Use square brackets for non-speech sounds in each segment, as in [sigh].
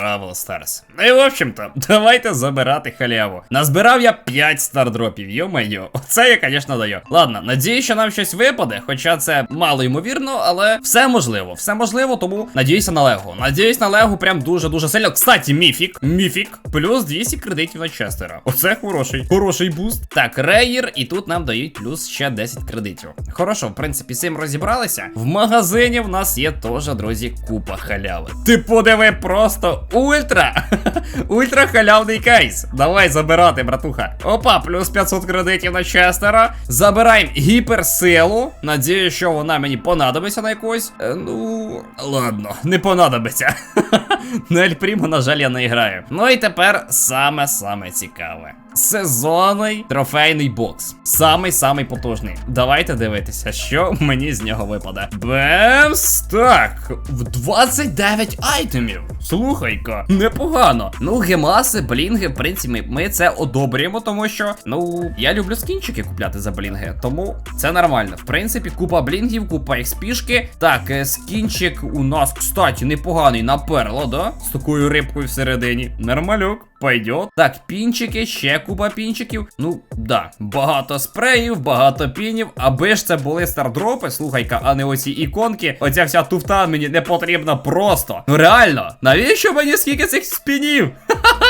Браво, Старс. Ну і в общем-то, [laughs] давайте забирати халяву. Назбирав я 5 стардропів, йо-майо. Оце я, звісно, даю. Ладно, надію, що нам щось випаде, хоча це мало ймовірно, але все можливо. Все можливо, тому надіюся на Лего. Надіюсь на Лего прям дуже-дуже сильно. Кстати, міфік. Міфік. Плюс 200 кредитів на Честера. Оце хороший. Хороший буст. Так, рейер, і тут нам дають плюс ще 10 кредитів. Хорошо, в принципі, з цим розібралися. В магазині в нас є теж, друзі, купа халяви. Ти подиви просто ультра. [laughs] ультра халявний кейс. Давай забирати, братуха. Опа, плюс 500 кредитів на Честера. Забираємо гіперсилу. Надію, що вона мені понадобиться на якусь. Е, ну, ладно, не понадобиться. [laughs] На Ель Прімо, на жаль, я не граю. Ну і тепер саме-саме цікаве. Сезонний трофейний бокс. Самий самий потужний. Давайте дивитися, що мені з нього випаде. Бемс! Так, в 29 айтемів. Слухай-ка, непогано. Ну, гемаси, блінги, в принципі, ми це одобрюємо, тому що, ну, я люблю скінчики купляти за блінги, тому це нормально. В принципі, купа блінгів, купа експішки. Так, е, скінчик у нас, кстати, непоганий на перло, да? З такою рибкою всередині. Нормальок. Пойдет. Так, пінчики, ще купа пінчиків. Ну, да, багато спреїв, багато пінів. Аби ж це були стардропи, слухай-ка, а не оці іконки. Оця вся туфта мені не потрібна просто. Ну реально, навіщо мені скільки цих спінів? [laughs]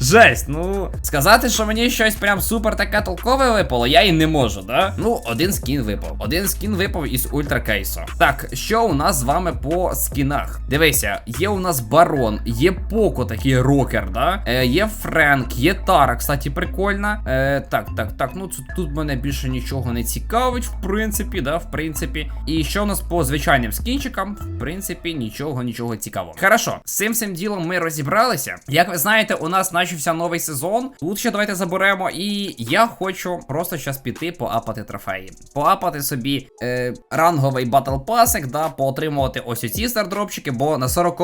Жесть, ну сказати, що мені щось прям супер таке толкове випало, я і не можу, да? Ну, один скін випав. Один скін випав із ультра кейсу. Так, що у нас з вами по скінах? Дивися, є у нас барон, є Поко, такий рокер, да? Е, є Френк, є Тара, кстати, прикольна. Е, так, так, так. Ну тут, мене більше нічого не цікавить, в принципі, да, в принципі. І що у нас по звичайним скінчикам? В принципі, нічого, нічого цікавого. Хорошо, з цим всім ділом ми розібралися. Як ви знаєте, у нас почався новий сезон. Тут ще давайте заберемо. І я хочу просто зараз піти поапати трофеї. Поапати собі е, ранговий батл пасик, да, поотримувати ось оці стардропчики, бо на 40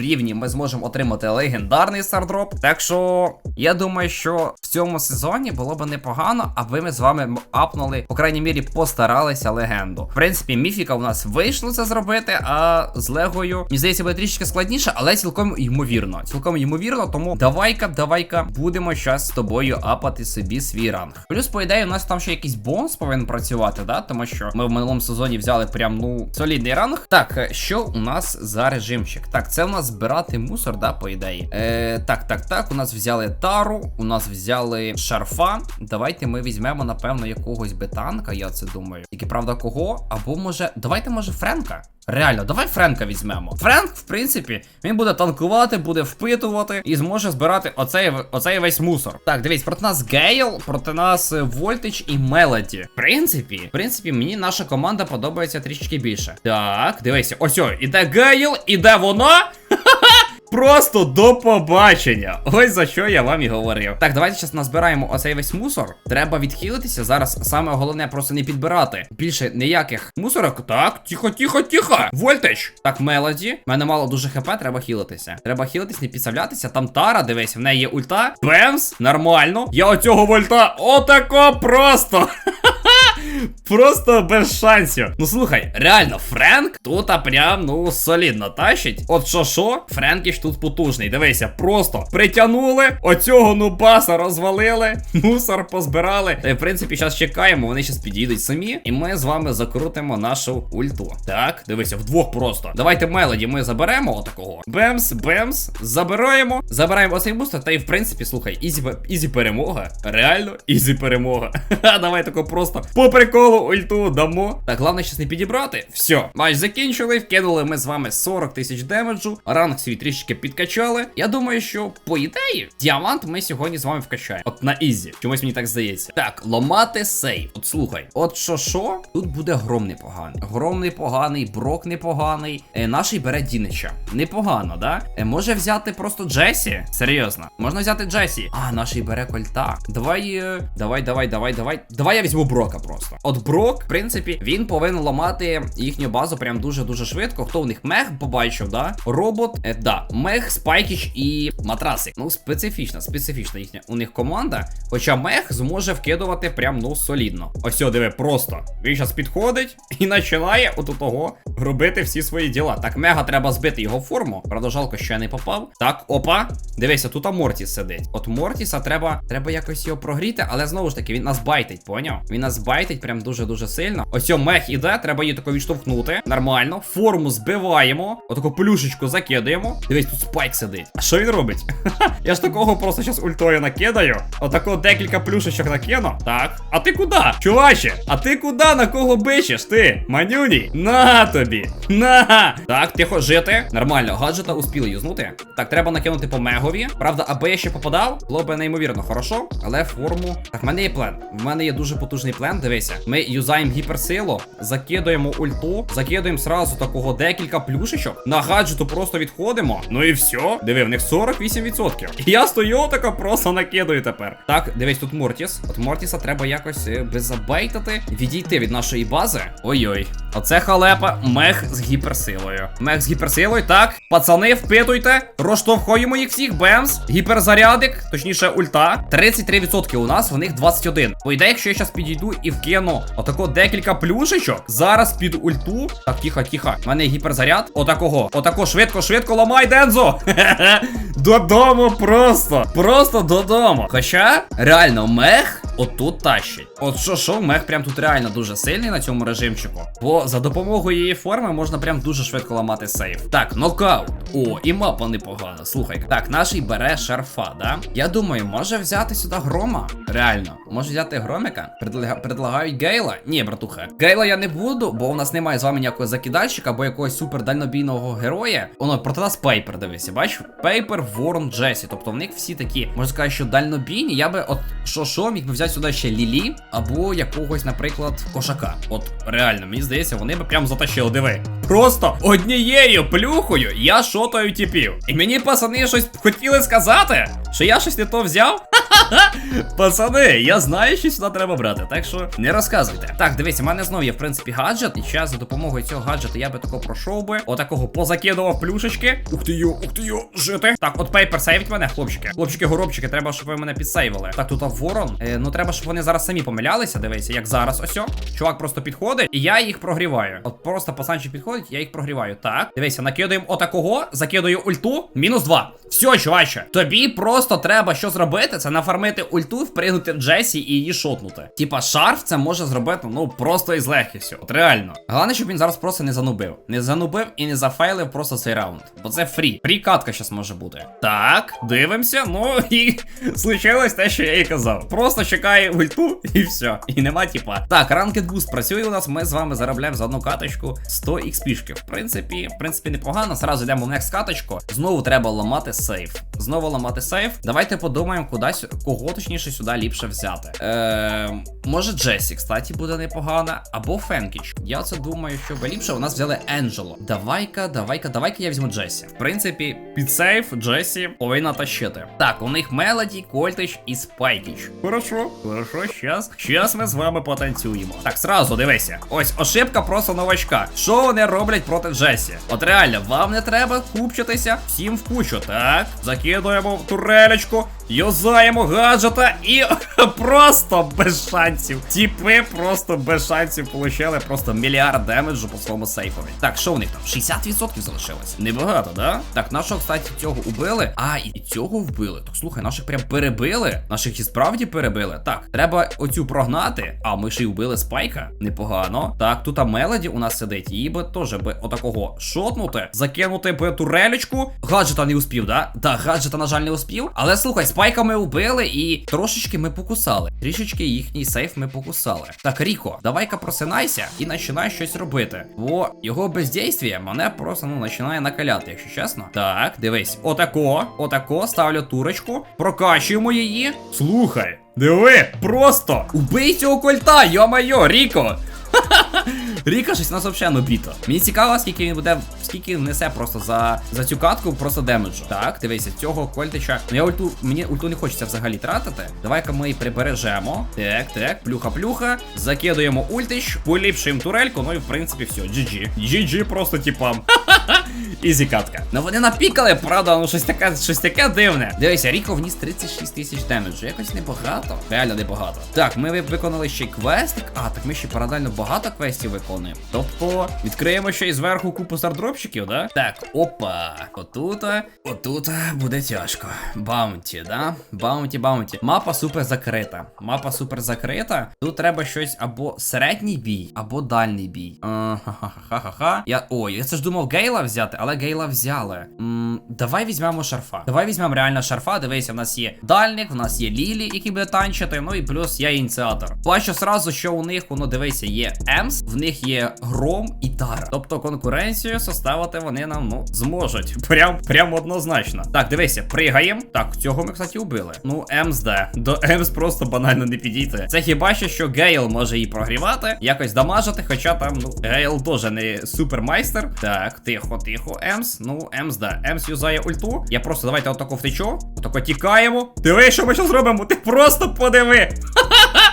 рівні ми зможемо отримати легендарний стардроп. Так що я думаю, що в цьому сезоні було б непогано, аби ми з вами апнули, по крайній мірі, постаралися легенду. В принципі, міфіка у нас вийшло це зробити, а з Легою, мені здається, буде трішки складніше, але цілком ймовірно. Цілком ймовірно, тому давай-ка, давай-ка, будемо зараз з тобою апати собі свій ранг. Плюс, по ідеї, у нас там ще якийсь бонус повинен працювати, да? Тому що ми в минулому сезоні взяли прям ну солідний ранг. Так, е, що у нас за режимчик? Так, це у нас збирати мусор, да, по ідеї. Е, так, так, так. У нас взяли тару, у нас взяли шарфа. Давайте ми візьмемо, напевно, якогось бетанка, я це думаю. Тільки правда, кого? Або може. Давайте, може, Френка. Реально, давай Френка візьмемо. Френк, в принципі, він буде танкувати, буде впитувати і зможе збирати оцей, оцей весь мусор. Так, дивись, проти нас Гейл, проти нас е, Вольтич і Мелоді. В принципі, в принципі, мені наша команда подобається трішки більше. Так, дивися, ось іде Гейл, іде вона. [laughs] Просто до побачення. Ось за що я вам і говорив. Так, давайте зараз назбираємо оцей весь мусор. Треба відхилитися. Зараз саме головне просто не підбирати. Більше ніяких мусорок. Так, тихо, тихо, тихо. Вольтеч. Так, мелоді. У мене мало дуже хп, треба хілитися. Треба хілитись, не підставлятися. Там Тара, дивись, в неї є ульта. Бемс, нормально. Я оцього вольта. Отако просто. [laughs] Просто без шансів. Ну слухай, реально, Френк тут прям ну солідно тащить. От що що, Френкіш тут потужний. Дивися, просто притягнули, оцього нубаса розвалили, [laughs] мусор позбирали. Та й в принципі, зараз чекаємо, вони зараз підійдуть самі, і ми з вами закрутимо нашу ульту. Так, дивися, вдвох просто. Давайте мелоді ми заберемо отакого. Бемс, бемс, забираємо, забираємо оцей мусор, та й в принципі, слухай, ізі, ізі перемога. Реально, ізі перемога. [laughs] Давай тако просто по приколу ульту дамо. Так, головне щас не підібрати. Все, матч закінчили. Вкинули ми з вами 40 тисяч демеджу. Ранг свій трішки підкачали. Я думаю, що по ідеї діамант ми сьогодні з вами вкачаємо. От на ізі. Чомусь мені так здається. Так, ломати сейв. От слухай, от що що, тут буде гром непоганий. Гром непоганий, брок непоганий. Е, наший бере Дінича. Непогано, да? Е, може взяти просто Джесі? Серйозно. Можна взяти Джесі. А, наший бере кольта. Давай, е, давай, давай, давай, давай. Давай я візьму Брока просто. От Брок, в принципі, він повинен ламати їхню базу прям дуже-дуже швидко. Хто в них мех побачив, да? Робот, е, да, мех, спайкіч і матрасик. Ну, специфічна, специфічна їхня у них команда. Хоча мех зможе вкидувати прям ну солідно. Ось, диви, просто. Він зараз підходить і починає от у того робити всі свої діла. Так, мега треба збити його форму. Правда, жалко, що я не попав. Так, опа. Дивися, тут Мортіс сидить. От Мортіса треба, треба якось його прогріти, але знову ж таки, він нас байтить, поняв? Він нас байтить прям дуже-дуже сильно. Ось мех іде, треба її тако відштовхнути. Нормально. Форму збиваємо. Отаку плюшечку закидаємо. Дивись, тут спайк сидить. А що він робить? [laughs] Я ж такого просто зараз ультою накидаю. Отако декілька плюшечок накину. Так. А ти куди? Чуваче, а ти куди на кого бичиш? Ти? Манюній? На тобі. На. Так, тихо, жити. Нормально, гаджета успіли юзнути. Так, треба накинути по мегові. Правда, аби я ще попадав, було б неймовірно хорошо. Але форму. Так, в мене є план. В мене є дуже потужний план. Дивися. Ми юзаємо гіперсилу, закидуємо ульту, закидуємо сразу такого декілька плюшечок. На гаджету просто відходимо. Ну і все. Диви, в них 48%. І я стою тако просто накидаю тепер. Так, дивись, тут Мортіс. От Мортіса треба якось е, беззабейтити, відійти від нашої бази. Ой-ой. Оце халепа, мех з гіперсилою. Мех з гіперсилою, так. Пацани, впитуйте. Розштовхуємо їх всіх. Бемс. Гіперзарядик, точніше, ульта. 33% у нас, в них 21. По ідеї, якщо я зараз підійду і вкину отако декілька плюшечок. Зараз під ульту. Так, тихо, тихо. У мене гіперзаряд. Отакого. Отако, швидко, швидко ламай, Дензо. [laughs] Додому просто. Просто додому. Хоча, реально, мех отут тащить. От що, що, мех прям тут реально дуже сильний на цьому режимчику. Бо за допомогою її форми можна прям дуже швидко ламати сейф. Так, нокаут. О, і мапа непогана. Слухай. Так, наший бере шарфа, да? Я думаю, може взяти сюди грома. Реально, може взяти громика? Предлага... Предлагають Гейла? Ні, братуха. Гейла я не буду, бо у нас немає з вами ніякого закидальщика або якогось супер дальнобійного героя. Воно проти нас Пейпер, дивися, бачиш? Пейпер, Ворон, Джесі. Тобто в них всі такі, можна сказати, що дальнобійні. Я би от що що міг би взяти сюди ще Лілі або якогось, наприклад, кошака. От реально, мені здається, вони би прям затащили. Диви. Просто однією плюхою я шотаю тіпів. І мені пацани щось хотіли сказати, що я щось не то взяв. [laughs] Пацани, я знаю, що сюди треба брати, так що не розказуйте. Так, дивіться, у мене знову є, в принципі, гаджет. І зараз за допомогою цього гаджета я би тако пройшов би. Отакого позакидував плюшечки. Ух ти йо, ух ти йо, жити. Так, от пейпер сейвить мене, хлопчики. Хлопчики, горобчики, треба, щоб ви мене підсейвили. Так, тут ворон. Е, ну треба, щоб вони зараз самі помилялися. Дивіться, як зараз ось. Чувак просто підходить, і я їх прогріваю. От просто пацанчик підходить, я їх прогріваю. Так, дивися, накидуємо отакого, закидую ульту. Мінус два. Все, чуваче, тобі просто треба що зробити, це нафармити ульту, впригнути в Джесі і її шотнути. Типа шарф це може зробити, ну просто із легкістю. От реально. Головне, щоб він зараз просто не занубив. Не занубив і не зафейлив просто цей раунд. Бо це фрі. Фрі катка зараз може бути. Так, дивимося. Ну і [laughs] случилось те, що я і казав. Просто чекає ульту і все. І нема типа. Так, ранкет буст працює у нас. Ми з вами заробляємо за одну каточку 100 XP. В принципі, в принципі, непогано. Сразу йдемо в next каточку. Знову треба ламати сейф. Знову ламати сейф. Давайте подумаємо, кудись кого точніше сюди ліпше взяти. Е, може Джесі, кстати, буде непогана. Або Фенкіч. Я це думаю, що би ліпше у нас взяли Енджело. Давай-ка, давай-ка, давай-ка я візьму Джесі. В принципі, під сейф Джесі повинна тащити. Так, у них Мелоді, Кольтич і Спайкіч. Хорошо, хорошо, щас. Щас ми з вами потанцюємо. Так, сразу дивися. Ось ошибка просто новачка. Що вони роблять проти Джесі? От реально, вам не треба купчитися всім в кучу. Так, закидуємо в турелечку, юзаємо гаджета і [laughs] просто без шансів. Тіпи просто без шансів получали просто мільярд демеджу по своєму сейфові. Так, що у них там? 60% залишилось. Небагато, да? Так, нашого, кстати, цього убили. А, і цього вбили. Так слухай, наших прям перебили. Наших і справді перебили. Так, треба оцю прогнати. А ми ще й вбили спайка. Непогано. Так, тут а Мелоді у нас сидить. Її би теж би отакого шотнути, закинути би турелечку. Гаджета не успів, да? Так, гаджета, на жаль, не успів. Але слухай, спайка ми вбили і трошечки ми покусали. Трішечки їхній сейф ми покусали. Так, Ріко, давай-ка просинайся і починай щось робити. Бо його бездействие мене просто ну починає накаляти, якщо чесно. Так, дивись, отако, отако, ставлю турочку, прокачуємо її. Слухай, диви, просто убий цього кольта, йо-майо, Ріко. [laughs] Ріка щось у нас взагалі нобіто. Мені цікаво, скільки він буде, скільки несе просто за, за цю катку просто демеджу. Так, дивися, цього кольтича. Ну я ульту, мені ульту не хочеться взагалі тратити. Давай-ка ми її прибережемо. Так, так, плюха-плюха. Закидуємо ультич, поліпшуємо турельку, ну і в принципі все, GG. GG просто типам. [laughs] Ізі катка. Ну вони напікали, правда, ну щось таке, щось таке дивне. Дивися, Ріко вніс 36 тисяч демеджу. Якось небагато. Реально небагато. Так, ми виконали ще квестик. А, так ми ще паралельно багато квестів виконуємо. Тобто, відкриємо ще й зверху купу стардропчиків, да? Так, опа. Отута, отута буде тяжко. Баунті, да? Баунті, баунті. Мапа супер закрита. Мапа супер закрита. Тут треба щось або середній бій, або дальній бій. Ха-ха-ха-ха-ха. Я. Ой, я це ж думав Гейла взяти, але Гейла взяли. М, давай візьмемо шарфа. Давай візьмемо реально шарфа. Дивися, в нас є дальник, в нас є Лілі, який буде танчити. Ну і плюс я ініціатор. Бачу сразу, що у них, воно дивися, є Емс, в них є Гром і Тара. Тобто конкуренцію составити вони нам ну зможуть. Прям прям однозначно. Так, дивися, пригаємо. Так, цього ми, кстати, убили. Ну, Емс де. До Емс просто банально не підійти. Це хіба що, що Гейл може її прогрівати, якось дамажити, хоча там, ну, Гейл теж не супермайстер. Так, тихо, тихо, Емс. Ну, Емс, да. Емс юзає ульту. Я просто давайте отако втечу. Отако тікаємо. Диви, що ми зараз зробимо? Ти просто подиви. [laughs]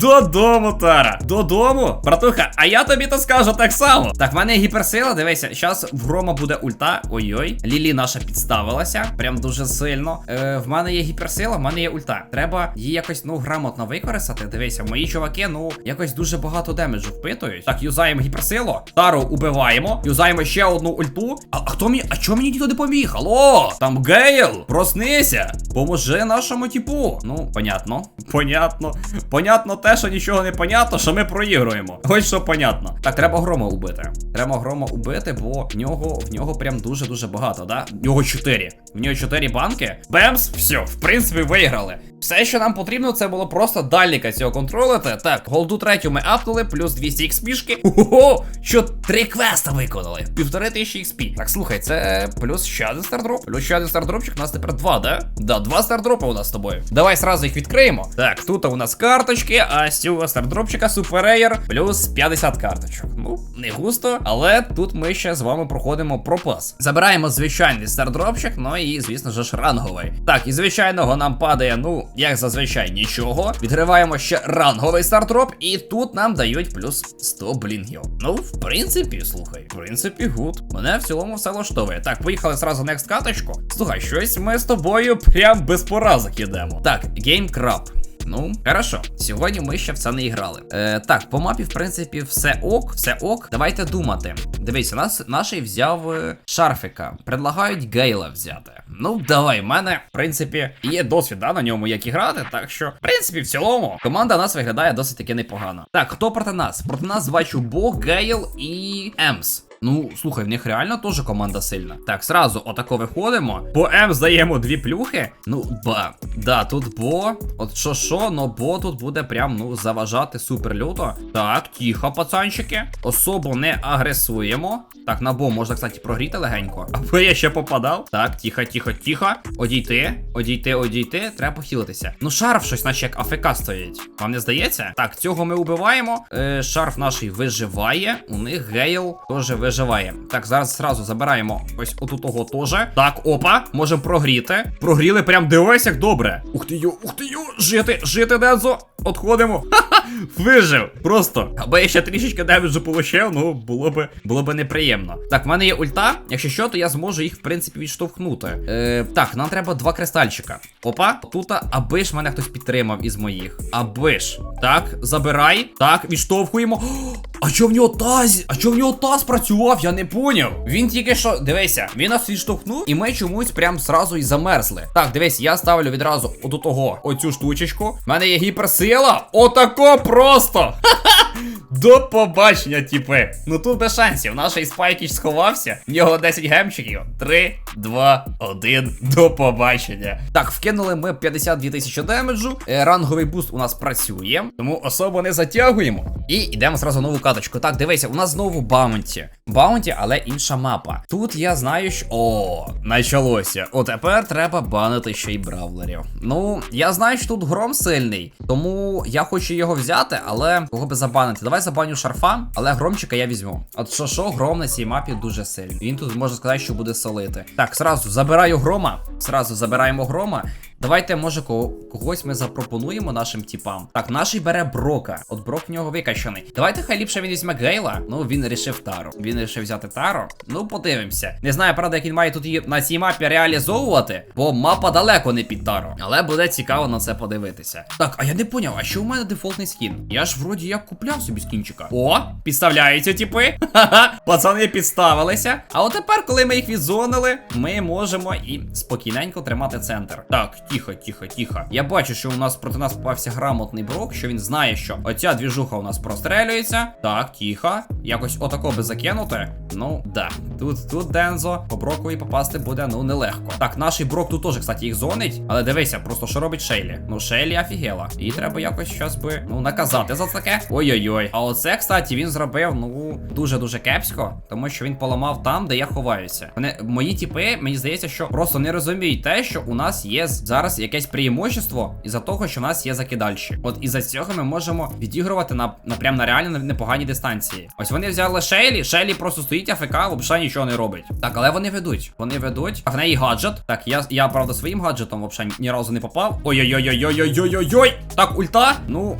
Додому, Тара. Додому. Братуха, а я тобі то скажу так само. Так, в мене гіперсила. Дивися, зараз в Грома буде ульта. Ой-ой. Лілі наша підставилася. Прям дуже сильно. Е, в мене є гіперсила, в мене є ульта. Треба її якось, ну, грамотно використати. Дивися, мої чуваки, ну, якось дуже багато демеджу впитують. Так, юзаємо гіперсилу. Тару убиваємо. Юзаємо ще одну ульту. А, а хто мені. А чого мені ніхто не поміг? Алло? Там Гейл! Проснися! Поможи нашому типу. Ну, понятно. Понятно. Понятно те, що нічого не понятно, що ми проігруємо. Ось що понятно. Так, треба грома убити. Треба грома убити, бо в нього в нього прям дуже-дуже багато, да? В нього 4. В нього 4 банки. Бемс, все, в принципі, виграли. Все, що нам потрібно, це було просто дальника цього контролити. Так, голду третю ми апнули, плюс 200 XP-шки. Ого! Що три квеста виконали. Півтори тисячі XP. Так, слухай, це плюс ще один стардроп. Плюс ще один стардропчик, у нас тепер два, да? Да, два стардропа у нас з тобою. Давай сразу їх відкриємо. Так, тут у нас карточки, а з цього стардропчика супереєр плюс 50 карточок. Ну, не густо, але тут ми ще з вами проходимо пропас. Забираємо звичайний стардропчик, ну і, звісно ж, ранговий. Так, і звичайного нам падає, ну, як зазвичай, нічого. Відкриваємо ще ранговий стардроп, і тут нам дають плюс 100 блінгів. Ну, в принципі, слухай, в принципі, гуд. Мене в цілому все влаштовує. Так, поїхали зразу next каточку. Слухай, щось ми з тобою прям без поразок ідемо. Так, Game Crab. Ну, хорошо. Сьогодні ми ще в це не грали. Е, так, по мапі, в принципі, все ок, все ок. Давайте думати. Дивіться, нас наший взяв е, шарфика. Предлагають Гейла взяти. Ну, давай, в мене, в принципі, є досвід да, на ньому, як і грати. Так що, в принципі, в цілому, команда нас виглядає досить таки непогано. Так, хто проти нас? Проти нас бачу Бо, Гейл і Емс. Ну, слухай, в них реально теж команда сильна. Так, сразу отако виходимо. По М здаємо дві плюхи. Ну, ба. Да, тут бо. От що що, но бо тут буде прям, ну, заважати супер люто. Так, тихо, пацанчики. Особо не агресуємо. Так, на бо можна, кстати, прогріти легенько. [laughs] Аби я ще попадав. Так, тихо, тихо, тихо. Одійти, одійти, одійти. Треба похилитися. Ну, шарф щось, наче як АФК стоїть. Вам не здається? Так, цього ми убиваємо. Е, шарф наш виживає. У них гейл теж виживає. Так, зараз зразу забираємо ось отут того теж. Так, опа, можемо прогріти. Прогріли прям дивись, як добре. Ух ти йо, ух ти йо, жити, жити, Дензо. Отходимо. Ха-ха, вижив. Просто. Аби я ще трішечки демеджу получив, ну було би було би неприємно. Так, в мене є ульта. Якщо що, то я зможу їх, в принципі, відштовхнути. Е, так, нам треба два кристальчика. Опа, тут, аби ж мене хтось підтримав із моїх. Аби ж. Так, забирай. Так, відштовхуємо. [gasps] А чо в нього таз? А чо в нього таз працював? Я не поняв. Він тільки що, дивися, він нас відштовхнув, і ми чомусь прям зразу і замерзли. Так, дивись, я ставлю відразу от того оцю штучечку. В мене є гіперсила. Отако просто. [laughs] До побачення, тіпи. Ну тут без шансів. Наш спайкіч сховався. В нього 10 гемчиків. 3, 2, 1. До побачення. Так, вкинули ми 52 тисячі демеджу. Е, Ранговий буст у нас працює, тому особо не затягуємо. І йдемо зразу нову каточку. Так, дивися, у нас знову баунті. Баунті, але інша мапа. Тут я знаю, що. О, началося. О, тепер треба банити ще й бравлерів. Ну, я знаю, що тут гром сильний, тому я хочу його взяти, але кого би забанити? Давай забаню шарфа, але громчика я візьму. От що що, гром на цій мапі дуже сильний. Він тут можна сказати, що буде солити. Так, сразу забираю грома. Сразу забираємо грома. Давайте, може, кого, когось ми запропонуємо нашим типам. Так, наший бере Брока. От Брок в нього викачаний. Давайте хай ліпше він візьме Гейла. Ну, він рішив Тару. Він рішив взяти Тару. Ну, подивимося. Не знаю, правда, як він має тут її на цій мапі реалізовувати, бо мапа далеко не під Тару. Але буде цікаво на це подивитися. Так, а я не поняв, а що у мене дефолтний скін? Я ж вроді як купляв собі скінчика. О, підставляються, типи. Ха-ха, пацани підставилися. А от тепер, коли ми їх відзонили, ми можемо і спокійненько тримати центр. Так, тихо, тихо, тихо. Я бачу, що у нас проти нас попався грамотний брок, що він знає, що оця двіжуха у нас прострелюється. Так, тихо. Якось отако би закинути. Ну, да. Тут, тут Дензо, по брокові попасти буде, ну, нелегко. Так, наш брок тут теж, кстати, їх зонить. Але дивися, просто що робить Шейлі. Ну, Шейлі офігела. І треба якось щас би, ну, наказати за таке. Ой-ой-ой. А оце, кстати, він зробив, ну, дуже-дуже кепсько, тому що він поламав там, де я ховаюся. Вони, мої типи, мені здається, що просто не розуміють те, що у нас є зараз якесь преимущество із-за того, що в нас є закидальщі. От із-за цього ми можемо відігрувати на, на прям на реально непоганій дистанції. Ось вони взяли Шейлі, Шейлі просто стоїть АФК, взагалі нічого не робить. Так, але вони ведуть. Вони ведуть. А в неї гаджет. Так, я, я правда, своїм гаджетом взагалі ні разу не попав. Ой-ой-ой-ой-ой-ой-ой-ой. Так, ульта. Ну.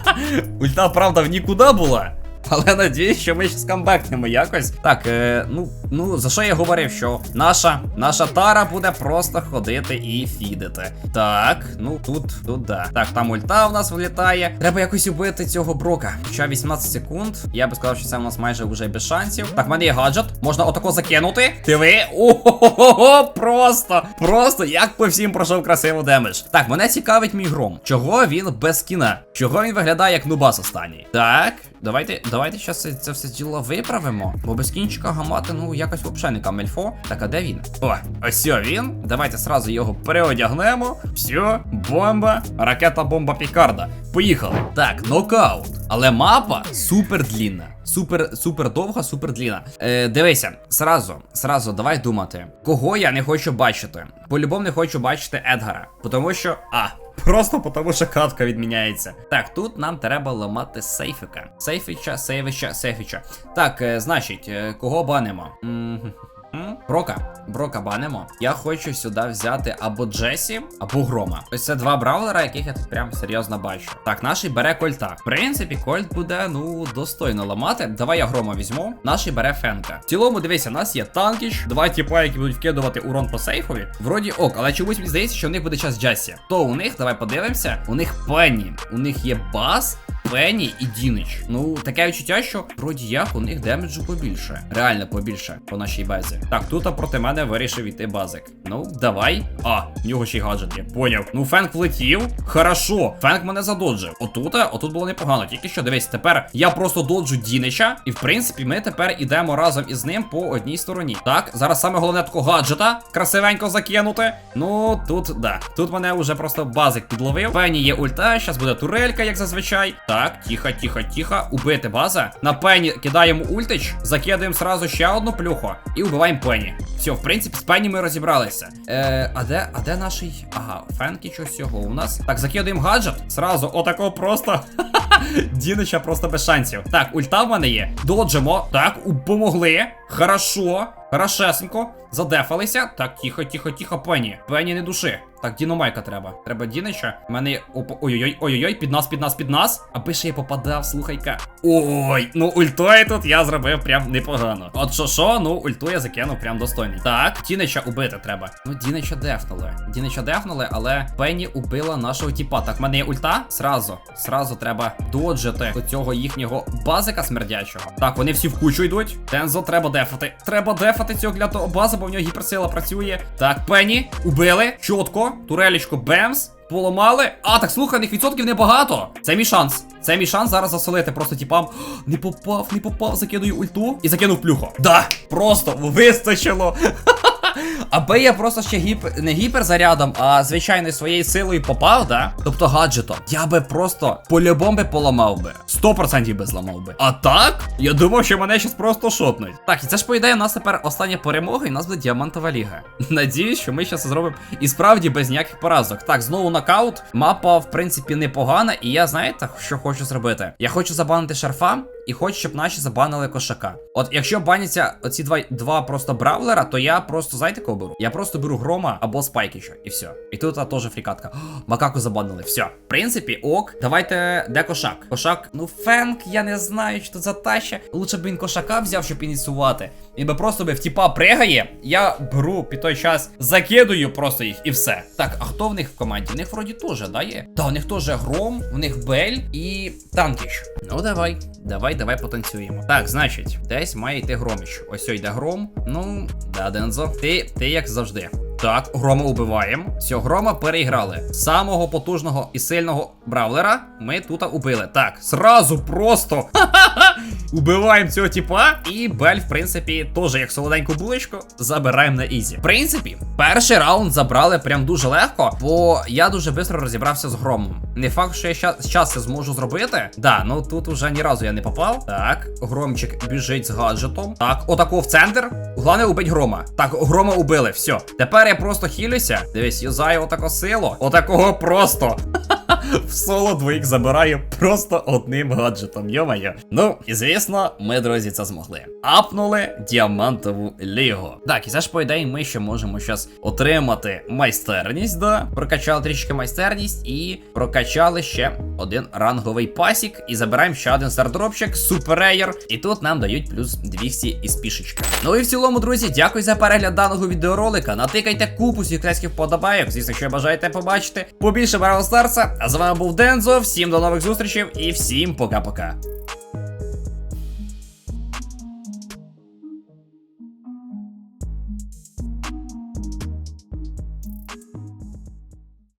[laughs] Ульта, правда, в нікуди була. Але надіюсь, що ми ще скамбекнемо якось. Так, е, ну, ну за що я говорив, що наша наша тара буде просто ходити і фідити. Так, ну тут, тут да. Так, там ульта у нас вилітає. Треба якось убити цього брока. Хоча 18 секунд. Я би сказав, що це у нас майже вже без шансів. Так, в мене є гаджет. Можна отако закинути. Диви. Ого, просто, просто як по всім пройшов красиво демедж. Так, мене цікавить мій гром. Чого він без кіна? Чого він виглядає як нубас останній? Так, давайте, давайте зараз це, це все діло виправимо. Бо без кінчика гамати, ну якось взагалі не камельфо. Так, а де він? О, ось він. Давайте сразу його переодягнемо. Все, бомба, ракета бомба Пікарда. Поїхали. Так, нокаут. Але мапа супер длінна. Супер, супер довга, супер длінна. Е, дивися, сразу, сразу, давай думати. Кого я не хочу бачити? По-любому не хочу бачити Едгара. Тому що. А, Просто тому, що катка відміняється. Так, тут нам треба ламати сейфика. Сейфіча, сейвича, сейфіча. Так, е, значить, е, кого банимо? М? Брока. Брока банимо. Я хочу сюди взяти або Джесі, або Грома. Ось це два бравлера, яких я тут прям серйозно бачу. Так, наш бере кольта. В принципі, кольт буде, ну, достойно ламати. Давай я грома візьму. Наш бере Фенка. В цілому, дивися, у нас є танкіч, два тіпа, які будуть вкидувати урон по сейфові. Вроді ок, але чомусь мені здається, що в них буде час Джесі. То у них, давай подивимося. У них Пенні. У них є бас. Пенні і Дінич. Ну, таке відчуття, що вроді як у них демеджу побільше. Реально побільше по нашій базі. Так, тут а проти мене вирішив іти базик. Ну, давай. А, в нього ще й гаджет є. Поняв. Ну, Фенк влетів. Хорошо. Фенк мене задоджив. Отут, отут було непогано. Тільки що, дивись, тепер я просто доджу Дінича. І в принципі, ми тепер ідемо разом із ним по одній стороні. Так, зараз саме головне такого гаджета. Красивенько закинути. Ну, тут, да. Тут мене вже просто базик підловив. Пені є ульта, зараз буде турелька, як зазвичай. Так, тихо, тихо, тихо. Убити база. На пені кидаємо ультич, закидаємо сразу ще одну плюху і вбиваємо пені. Все, в принципі, з пені ми розібралися. Е, а де, а де наший. Ага, фенки щось цього у нас. Так, закидаємо гаджет. Сразу, отако просто. [laughs] Дінича просто без шансів. Так, ульта в мене є. Доджимо. Так, помогли. Хорошо. Хорошесенько. Задефалися. Так, тихо, тихо, тихо, пені. Пені не души. Так, Діномайка треба. Треба Дінича. У мене. Ой-ой-ой, ой-ой-ой, під нас, під нас, під нас. Аби ще я попадав, слухай-ка. Ой, ну ультою тут я зробив прям непогано. От що що, ну ульту я закинув прям достойний. Так, Дінича убити треба. Ну, Дінича дефнули. Дінича дефнули, але Пенні убила нашого тіпа. Так, в мене є ульта. Сразу, сразу треба доджити до цього їхнього базика смердячого. Так, вони всі в кучу йдуть. Тензо треба дефати. Треба дефати цього клятого база, бо в нього гіперсила працює. Так, Пенні, убили. Чітко. Турелічко, бемс. Поламали. А, так слухай, них відсотків небагато. Це мій шанс. Це мій шанс зараз заселити. Просто тіпам. Не попав, не попав, закидую ульту і закинув плюхо. Да, просто вистачило. Аби я просто ще гіпер, не гіперзарядом, а звичайною своєю силою попав, да? Тобто гаджетом, я би просто по-любому би поламав би. 100% би зламав би. А так? Я думав, що мене щас просто шотнуть. Так, і це ж по ідеї, у нас тепер остання перемога, і у нас буде діамантова ліга. Надіюсь, що ми це зробимо і справді без ніяких поразок. Так, знову нокаут. Мапа, в принципі, непогана, і я знаєте, що хочу зробити? Я хочу забанити шарфа. І хочу, щоб наші забанили кошака. От якщо баняться оці два два просто бравлера, то я просто знаєте кого беру? Я просто беру грома або спайкіча, і все. І тут теж фрікатка. Макаку забанили. Все. В принципі, ок. Давайте. Де кошак? Кошак, ну фенк, я не знаю, що це за таща. Лучше б він кошака взяв, щоб ініціювати. Він би просто би в тіпа пригає. Я беру під той час, закидую просто їх і все. Так, а хто в них в команді? В них вроді теж, да, є? Та, у них теж гром, в них бель і танкіч. Ну давай, давай, давай потанцюємо. Так, значить, десь має йти громіч. Ось йде гром. Ну, да, Дензо. Ти, ти як завжди. Так, грома убиваємо. Все, грома переіграли. Самого потужного і сильного бравлера ми тут убили. Так, сразу просто. Убиваємо цього типа. І Бель, в принципі, теж як солоденьку булочку, забираємо на ізі. В принципі, перший раунд забрали прям дуже легко, бо я дуже швидко розібрався з громом. Не факт, що я зараз це зможу зробити. Да, ну тут уже ні разу я не попав. Так, громчик біжить з гаджетом. Так, отако в центр. Головне убить грома. Так, грома убили. Все. Тепер я просто хілюся. Дивись, юзаю отако силу. Отакого просто. [laughs] В соло двоїх забираю просто одним гаджетом, йомайо. Ну, і звісно, ми, друзі, це змогли. Апнули діамантову лігу. Так, і це ж по ідеї ми ще можемо зараз отримати майстерність, да? Прокачали трішки майстерність і прокачали ще один ранговий пасік. І забираємо ще один стардропчик, суперейер. І тут нам дають плюс 200 із пішечки. Ну і в цілому, друзі, дякую за перегляд даного відеоролика. Натикайте купу сікретських подобайок, Звісно, що бажаєте побачити побільше Бравл Старса. А з вами був Дензо. Всім до нових зустрічей і всім пока-пока.